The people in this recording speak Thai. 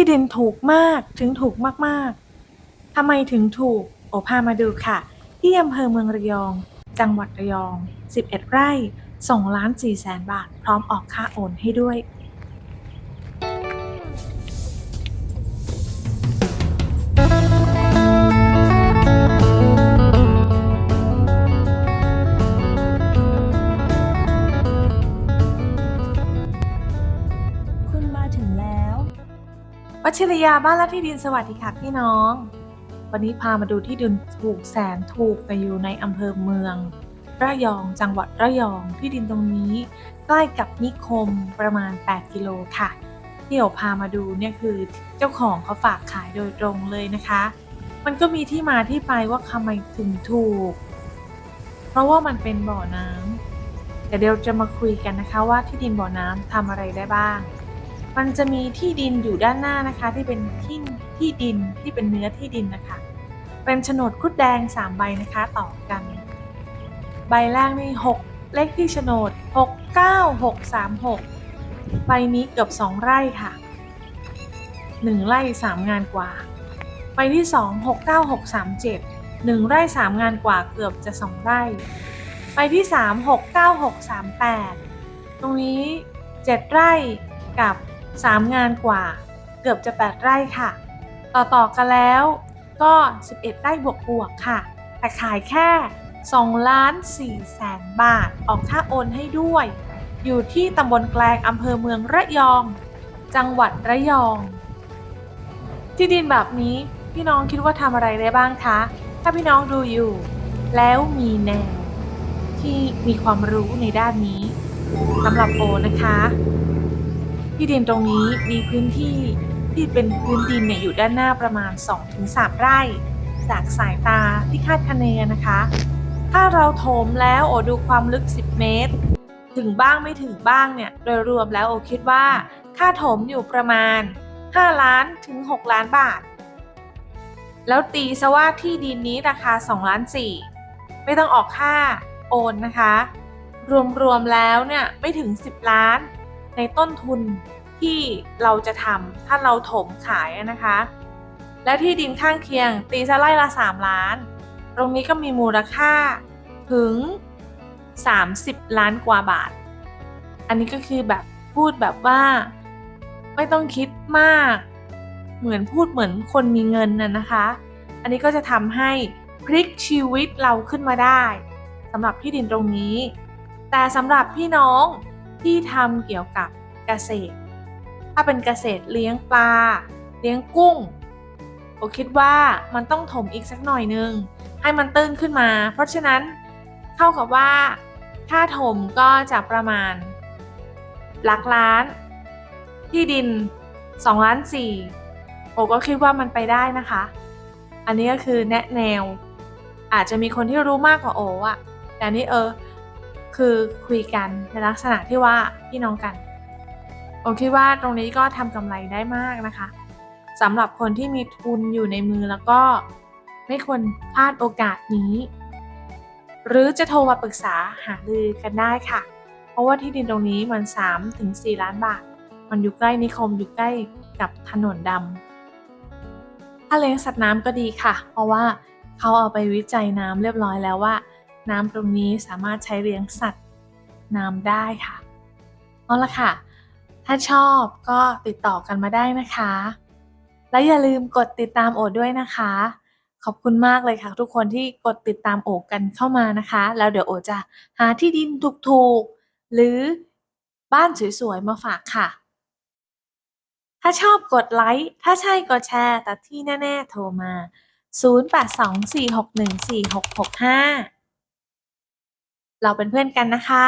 ที่ดินถูกมากถึงถูกมากๆ ทำไมถึงถูก โอพามาดูค่ะ ที่อำเภอเมืองระยอง จังหวัดระยอง 11 ไร่2ล้าน4แสนบาท พร้อมออกค่าโอนให้ด้วย วัชิยาบ้านและที่ดินสวัสดีค่ะพี่น้อง วันนี้พามาดูที่ดินถูกแสนถูกแต่อยู่ในอำเภอเมือง ระยองจังหวัดระยองที่ดินตรงนี้ ใกล้กับนิคมประมาณ 8 กิโลค่ะที่เดี๋ยวพามาดูเนี่ยคือเจ้าของเขาฝากขายโดยตรงเลยนะคะ มันก็มีที่มาที่ไปว่าทำไมถึงถูก เพราะว่ามันเป็นบ่อน้ำแต่เดี๋ยวจะมาคุยกันนะคะว่าที่ดินบ่อน้ำทำอะไรได้บ้าง มันจะมีที่ดินอยู่ด้านหน้านะคะ ที่เป็นที่ที่ดินที่เป็นเนื้อที่ดินนะคะ เป็นโฉนดคุดแดง 3 ใบนะคะต่อกัน ใบแรกนี่6เลขที่โฉนด 69636 ใบนี้เกือบ 2 ไร่ค่ะ 1 ไร่ 3 งานกว่า ใบที่ 2 69637 1 ไร่ 3 งานกว่าเกือบจะ 2 ไร่ใบที่ 3 69638 ตรงนี้ 7 ไร่กับ 3 งานกว่า เกือบจะ 8 ไร่ค่ะ ต่อต่อกันแล้วก็ 11 ไร่บวกบวกค่ะ แต่ขายแค่2ล้าน4แสนบาท ออกค่าโอนให้ด้วย อยู่ที่ตำบลแกลงอำเภอเมืองระยอง จังหวัดระยอง ที่ดินแบบนี้พี่น้องคิดว่าทำอะไรได้บ้างคะ ถ้าพี่น้องดูอยู่ แล้วมีแนวที่มีความรู้ในด้านนี้สำหรับโอนะคะ ที่ดินตรงนี้มีพื้นที่ที่เป็นพื้นดินเนี่ยอยู่ด้านหน้าประมาณ 2-3 ไร่ จากสายตาที่คาดคะเนนะคะ ถ้าเราโถมแล้วโอดูความลึก 10 เมตร ถึงบ้างไม่ถึงบ้างเนี่ยโดยรวมแล้วโอคิดว่า ค่าโถมอยู่ประมาณ 5 ล้านถึง 6 ล้านบาท แล้วตีซะว่าที่ดินนี้ราคา2ล้าน4ไม่ต้องออกค่าโอนนะคะ รวมๆแล้วเนี่ยไม่ถึง 10 ล้านในต้นทุน ที่เราจะทำถ้าเราถมขายนะคะ และที่ดินข้างเคียง ตีซะไร่ละ 3 ล้าน ตรงนี้ก็มีมูลค่าถึง 30 ล้านกว่าบาท อันนี้ก็คือแบบพูดแบบว่า ไม่ต้องคิดมาก เหมือนพูดเหมือนคนมีเงินน่ะนะคะ อันนี้ก็จะทำให้พลิกชีวิตเราขึ้นมาได้สำหรับที่ดินตรงนี้ แต่สำหรับพี่น้องที่ทำเกี่ยวกับเกษตร ถ้าเป็นเกษตรเลี้ยงปลา เลี้ยงกุ้งโอคิดว่ามันต้องถมอีกสักหน่อยนึง ให้มันตื้นขึ้นมา เพราะฉะนั้นเท่ากับว่าถ้าถมก็จะประมาณ หลักล้าน ที่ดิน2ล้าน4โอก็คิดว่ามันไปได้นะคะ อันนี้ก็คือแนะแนว อาจจะมีคนที่รู้มากกว่าโออะแต่นนี่เออคือคุยกันในลักษณะที่ว่าพี่น้องกัน โอคิดว่าตรงนี้ก็ทำกำไรได้มากนะคะสำหรับคนที่มีทุนอยู่ในมือแล้วก็ไม่ควรพลาดโอกาสนี้ หรือจะโทรมาปรึกษาหารือกันได้ค่ะ เพราะว่าที่ดินตรงนี้มัน3ถึง4ล้านบาท มันอยู่ใกล้นิคมอยู่ใกล้กับถนนดำถ้าเลี้ยงสัตว์น้ำก็ดีค่ะ เพราะว่าเขาเอาไปวิจัยน้ำเรียบร้อยแล้วว่า น้ำตรงนี้สามารถใช้เลี้ยงสัตว์น้ำได้ค่ะเอาละค่ะ ถ้าชอบก็ติดต่อกันมาได้นะคะ และอย่าลืมกดติดตามโอด้วยนะคะ ขอบคุณมากเลยค่ะ ทุกคนที่กดติดตามโอกันเข้ามานะคะ แล้วเดี๋ยวโอจะหาที่ดินถูกๆ หรือบ้านสวยๆ มาฝากค่ะ ถ้าชอบกดไลค์ ถ้าใช่กดแชร์ แต่ที่แน่ๆ โทรมา 0824614665 เราเป็นเพื่อนกันนะคะ